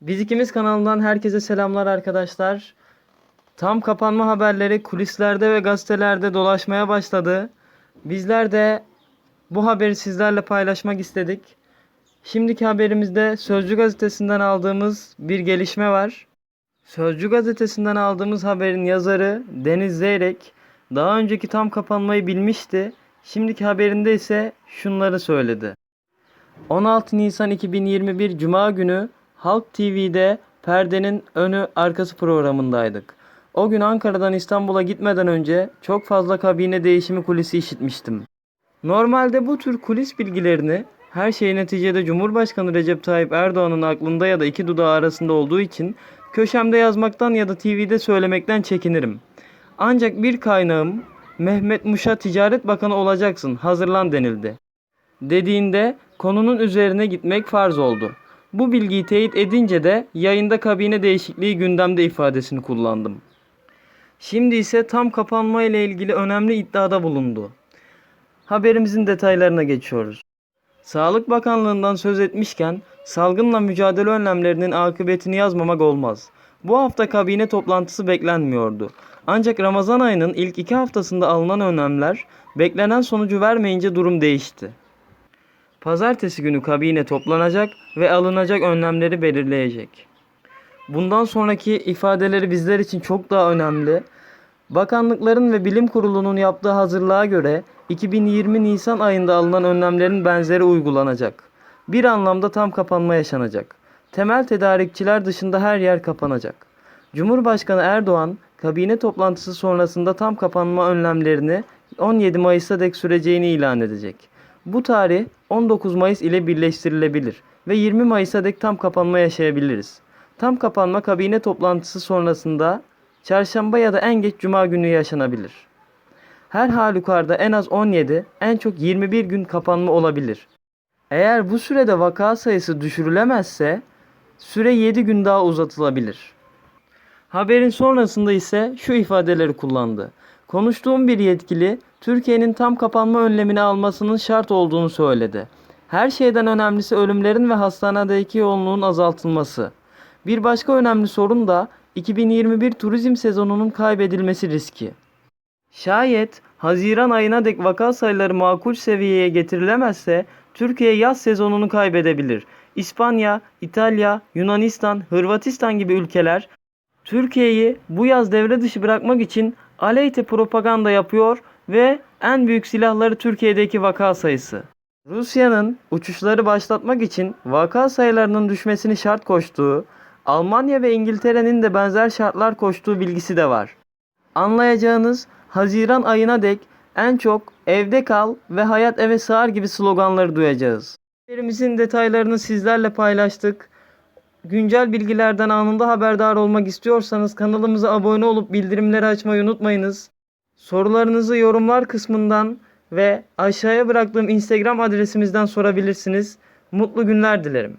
Biz ikimiz kanalından herkese selamlar arkadaşlar. Tam kapanma haberleri kulislerde ve gazetelerde dolaşmaya başladı. Bizler de bu haberi sizlerle paylaşmak istedik. Şimdiki haberimizde Sözcü gazetesinden aldığımız bir gelişme var. Sözcü gazetesinden aldığımız haberin yazarı Deniz Zeyrek daha önceki tam kapanmayı bilmişti. Şimdiki haberinde ise şunları söyledi. 16 Nisan 2021 Cuma günü Halk TV'de Perdenin Önü Arkası programındaydık. O gün Ankara'dan İstanbul'a gitmeden önce çok fazla kabine değişimi kulisi işitmiştim. Normalde bu tür kulis bilgilerini her şey neticede Cumhurbaşkanı Recep Tayyip Erdoğan'ın aklında ya da iki dudağı arasında olduğu için köşemde yazmaktan ya da TV'de söylemekten çekinirim. Ancak bir kaynağım Mehmet Muş'a Ticaret Bakanı olacaksın hazırlan denildi dediğinde konunun üzerine gitmek farz oldu. Bu bilgiyi teyit edince de yayında kabine değişikliği gündemde ifadesini kullandım. Şimdi ise tam kapanma ile ilgili önemli iddiada bulundu. Haberimizin detaylarına geçiyoruz. Sağlık Bakanlığı'ndan söz etmişken salgınla mücadele önlemlerinin akıbetini yazmamak olmaz. Bu hafta kabine toplantısı beklenmiyordu. Ancak Ramazan ayının ilk iki haftasında alınan önlemler beklenen sonucu vermeyince durum değişti. Pazartesi günü kabine toplanacak ve alınacak önlemleri belirleyecek. Bundan sonraki ifadeleri bizler için çok daha önemli. Bakanlıkların ve bilim kurulunun yaptığı hazırlığa göre 2020 Nisan ayında alınan önlemlerin benzeri uygulanacak. Bir anlamda tam kapanma yaşanacak. Temel tedarikçiler dışında her yer kapanacak. Cumhurbaşkanı Erdoğan kabine toplantısı sonrasında tam kapanma önlemlerini 17 Mayıs'a dek süreceğini ilan edecek. Bu tarih 19 Mayıs ile birleştirilebilir ve 20 Mayıs'a dek tam kapanma yaşayabiliriz. Tam kapanma kabine toplantısı sonrasında çarşamba ya da en geç cuma günü yaşanabilir. Her halükarda en az 17, en çok 21 gün kapanma olabilir. Eğer bu sürede vaka sayısı düşürülemezse süre 7 gün daha uzatılabilir. Haberin sonrasında ise şu ifadeleri kullandı. Konuştuğum bir yetkili Türkiye'nin tam kapanma önlemini almasının şart olduğunu söyledi. Her şeyden önemlisi ölümlerin ve hastanedeki yoğunluğun azaltılması. Bir başka önemli sorun da 2021 turizm sezonunun kaybedilmesi riski. Şayet Haziran ayına dek vaka sayıları makul seviyeye getirilemezse Türkiye yaz sezonunu kaybedebilir. İspanya, İtalya, Yunanistan, Hırvatistan gibi ülkeler Türkiye'yi bu yaz devre dışı bırakmak için aleyhte propaganda yapıyor ve en büyük silahları Türkiye'deki vaka sayısı. Rusya'nın uçuşları başlatmak için vaka sayılarının düşmesini şart koştuğu, Almanya ve İngiltere'nin de benzer şartlar koştuğu bilgisi de var. Anlayacağınız Haziran ayına dek en çok evde kal ve hayat eve sığar gibi sloganları duyacağız. Haberimizin detaylarını sizlerle paylaştık. Güncel bilgilerden anında haberdar olmak istiyorsanız kanalımıza abone olup bildirimleri açmayı unutmayınız. Sorularınızı yorumlar kısmından ve aşağıya bıraktığım Instagram adresimizden sorabilirsiniz. Mutlu günler dilerim.